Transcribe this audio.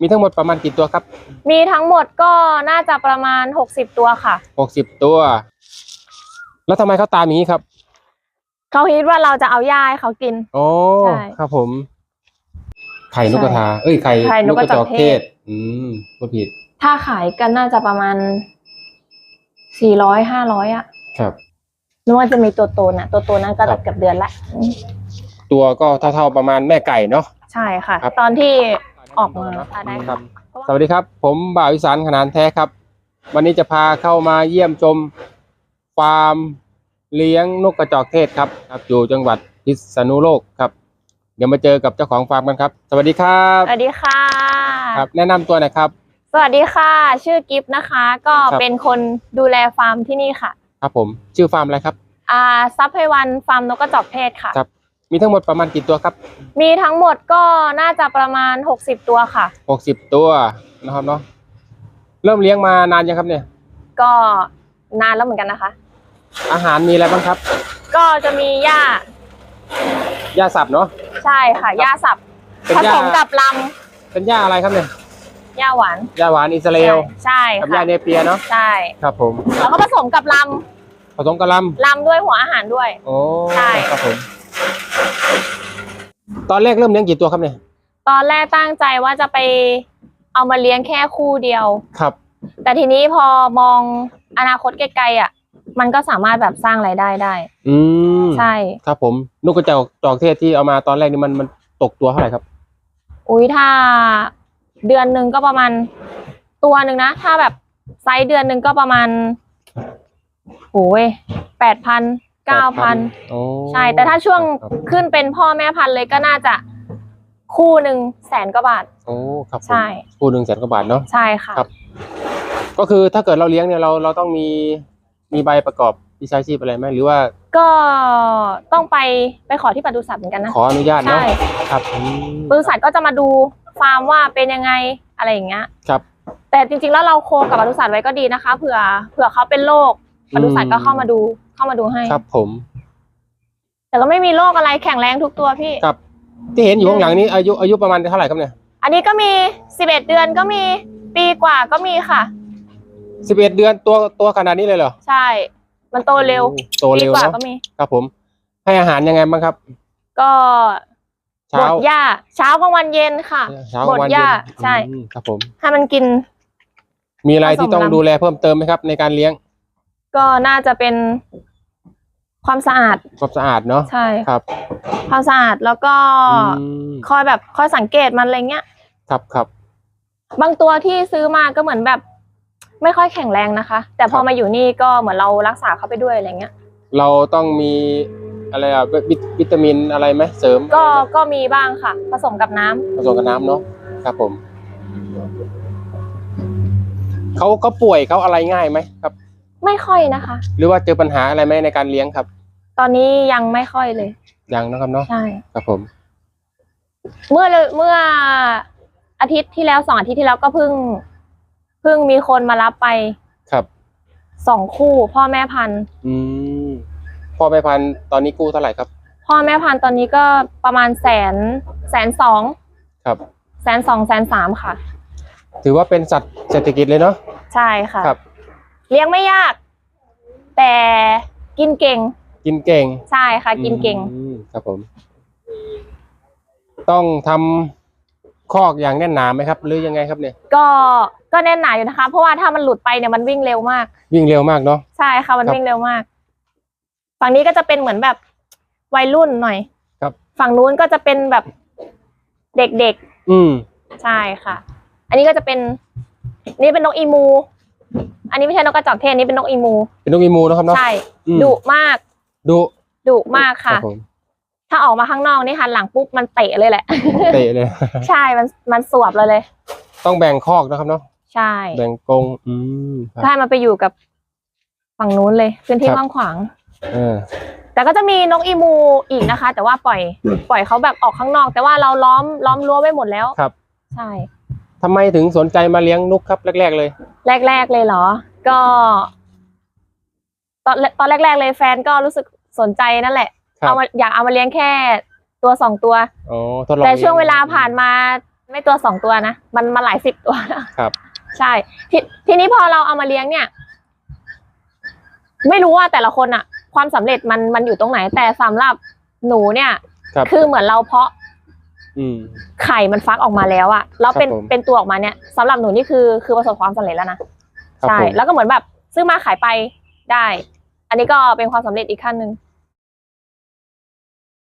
มีทั้งหมดประมาณกี่ตัวครับ มีทั้งหมดก็น่าจะประมาณ 60 ตัวค่ะ หกสิบตัว แล้วทำไมเขาตามอย่างนี้ครับเขาคิดว่าเราจะเอาหญ้าให้เขากินโอ้ใช่ครับผม ไข่นกกระทา เอ้ยไข่ไข่นกกระจอกเทศ อืมพูดผิด ถ้าขายกันน่าจะประมาณ400 500อะครับ นึกว่าจะมีตัวโตนะตัวโตนั้นก็ครับเกือบเดือนละอืมตัวก็เท่าๆประมาณแม่ไก่เนาะ ใช่ค่ะ ครับ ตอนที่ ออกมาอะได้ครัค่ะบสวัสดีครับ ผมบ่าวอีสานขนานแท้ครับ วันนี้จะพาเข้ามาเยี่ยมชมฟาร์มเลี้ยงนกกระจอกเทศครับครับอยู่จังหวัดพิษณุโลกครับ เดี๋ยวมาเจอกับเจ้าของฟาร์มกันครับ สวัสดีครับสวัสดีค่ะ ครับ แนะนำตัวหน่อยครับ สวัสดีค่ะ ชื่อกิฟต์นะคะ ก็ครับ เป็นคนดูแลฟาร์มที่นี่ค่ะ ครับผมชื่อฟาร์มอะไรครับ อ่าซับไพวันฟาร์มนกกระจอกเทศค่ะ ครับ มีทั้งหมดประมาณกี่ตัวครับ มีทั้งหมดก็น่าจะประมาณ 60 ตัวค่ะ หกสิบตัวนะครับเนาะเริ่มเลี้ยงมานานยังครับเนี่ย ก็นานแล้วเหมือนกันนะคะ อาหารมีอะไรบ้างครับก็จะมีหญ้า หญ้าสับเนาะ ใช่ค่ะหญ้าสับเป็นผหญ้า สมกับลเป็นหญ้าอะไรครับเนี่ยำหญ้าหวานหญ้าหวานอิสราเอลใช่กับหค่ะญ้าเนเปียเนาะใช่ ครับผมแล้วก็ผสมกับลผสมกะหลำำลำด้วยหัวอาหารด้วย โอ้ใช่ ครับผม ตอนแรกเริ่มเลี้ยงกี่ตัวครับเนี่ย ตอนแรกตั้งใจว่าจะไปเอามาเลี้ยงแค่คู่เดียว ครับ แต่ทีนี้พอมองอนาคตไกลๆอะ มันก็สามารถแบบสร้างรายได้ได้ อืมใช่ ครับผมนกกระจอกจอกเทศที่เอามาตอนแรกนี่มันมันตกตัวเท่าไหร่ครับ อุ้ยถ้าเดือนหนึ่งก็ประมาณตัวหนึ่งนะ ถ้าแบบไซส์เดือนหนึ่งก็ประมาณโอ้ยแปดพัน เก้าพันโอ้ใช่ แต่ถ้าช่วงครับขึ้นเป็นพ่อแม่พันธุ์เลยก็น่าจะคู่หนึ่งแสนกว่าบาท โอ้ครับผมใช่ คู่หนึ่งแสนกว่าบาทเนาะ ใช่ค่ะ ครับ ก็คือถ้าเกิดเราเลี้ยงเนี่ยเราเราต้องมีมีใบประกอบวิชาชีพอะไรไหมหรือว่าก็ต้องไปไปขอที่ปศุสัตว์เหมือนกันนะ ขออนุญาตเนาะใช่ ครับอืมปศุสัตว์ก็จะมาดูฟาร์มว่าเป็นยังไงอะไรอย่างเงี้ย ครับแต่จริงๆแล้วเราโคกับปศุสัตว์ไว้ก็ดีนะคะเผื่อเผื่อเขาเป็นโรคปศุสัตว์ก็เข้ามาดู เข้ามาดูให้ ครับผม แต่ก็ไม่มีโรคอะไรแข็งแรงทุกตัวพี่ ครับ ที่เห็นอยู่ข้างหลังนี้อายุอายุประมาณเท่าไหร่ครับเนี่ยอันนี้ก็มีสิบเอ็ดเดือนก็มีปีกว่าก็มีค่ะ สิบเอ็ดเดือนตัวตัวขนาดนี้เลยเหรอ ใช่ มันโตเร็วโอ้โตเร็วปีกว่าเนาะก็มี ครับผม ให้อาหารยังไงบ้างครับ ก็เช้าบดหญ้าเช้ากลางวันเย็นค่ะเช้าบดวันหเย็ญ้านใช่ อืมครับผม ให้มันกิน มีอะไรที่ต้องผสมลำดูแลเพิ่มเติมไหมครับ ในการเลี้ยง ก็น่าจะเป็น ความสะอาด ความสะอาดเนาะใช่ครับ ความสะอาดแล้วก็อืมคอยแบบคอยสังเกตมันอะไรเงี้ยครับครับบางตัวที่ซื้อมาก็เหมือนแบบ ไม่ค่อยแข็งแรงนะคะ แต่พอครับมาอยู่นี่ก็เหมือนเรารักษาเขาไปด้วยอะไรเงี้ย เราต้องมีอะไรอะวิตวิตามินอะไรไหมเสริม ก็ก็มีบ้างค่ะ ผสมกับน้ำผสมกับน้ำเนาะครับผมเขาเขาป่วยเขาอะไรง่ายไหมครับ ไม่ค่อยนะคะ หรือว่าเจอปัญหาอะไรไหมในการเลี้ยงครับ ตอนนี้ยังไม่ค่อยเลย ยังนะครับเนาะใช่ ครับผม เมื่อเมื่ออาทิตย์ที่แล้วสองอาทิตย์ที่แล้วก็เพิ่งเพิ่งมีคนมารับไปครับสองคู่ พ่อแม่พันธุ์อืมพ่อแม่พันธุ์ตอนนี้กู้เท่าไหร่ครับ พ่อแม่พันธุ์ตอนนี้ก็ประมาณแสนแสนสองครับ แสนสองแสนสามค่ะ ถือว่าเป็นสัตว์เศรษฐกิจเลยเนาะใช่ค่ะ ครับ เลี้ยงไม่ยาก แต่กินเก่ง กินเก่งใช่ค่ะ กินเก่งอืมครับผม ต้องทำคอกอย่างแน่นหนาไหมครับ หรือยังไงครับเนี่ย ก็ก็แน่นหนาอยู่นะคะ เพราะว่าถ้ามันหลุดไปเนี่ยมันวิ่งเร็วมาก วิ่งเร็วมากเนาะ ใช่ค่ะมันครับวิ่งเร็วมาก ฝั่งนี้ก็จะเป็นเหมือนแบบวัยรุ่นหน่อยครับ ฝั่งนู้นก็จะเป็นแบบเด็กอืม ๆใช่ค่ะ อันนี้ก็จะเป็น นี่เป็นนกอีมู อันนี้ไม่ใช่นกกระจอกเทศนี่เป็นนกอีมู เป็นนกอีมูนะครับเนาะใช่อืมดุมาก ดุดุมากค่ะ รับผมถ้าออกมาข้างนอกนี่หันหลังปุ๊บมันเตะเลยแหละ เตะเลย ใช่มันมันสวบเลยเลย ต้องแบ่งคอกนะครับเนาะใช่แบ่งกรงอืมครับถ้ามันไปอยู่กับฝั่งนู้นเลยพื้นที่ครับ กว้างขวาง เออ แต่ก็จะมีนกอีมูอีกนะคะ แต่ว่าปล่อย ปล่อยเขาแบบออกข้างนอก แต่ว่าเราล้อมล้อมรั้วไว้หมดแล้วครับ ใช่ ทำไมถึงสนใจมาเลี้ยงนกครับแรก ๆ เลย แรก ๆ เลยเหรอ ก็ ตอนตอนแรก ๆ เลยแฟนก็รู้สึกสนใจนั่นแหละครับ เอามาอยากเอามาเลี้ยงแค่ตัวสองตัว อ๋อทดลองแต่ลี้ยช่วงเวลาผ่านมาไม่ตัวสองตัวนะมันมาหลายสิบตัวนะครับ ใช่ททีนี้พอเราเอามาเลี้ยงเนี่ย ไม่รู้ว่าแต่ละคนอะความสำเร็จมันมันอยู่ตรงไหน แต่สำหรับหนูเนี่ยครับคือเหมือนเราเพาะอืม ไข่มันฟักออกมาแล้วอะแล้วเป็นครับผม เป็นตัวออกมาเนี่ยสำหรับหนูนี่คือคือประสบความสำเร็จแล้วนะครับใช่ผมแล้วก็เหมือนแบบซื้อมาขายไป ได้ อันนี้ก็เป็นความสำเร็จอีกขั้นหนึ่ง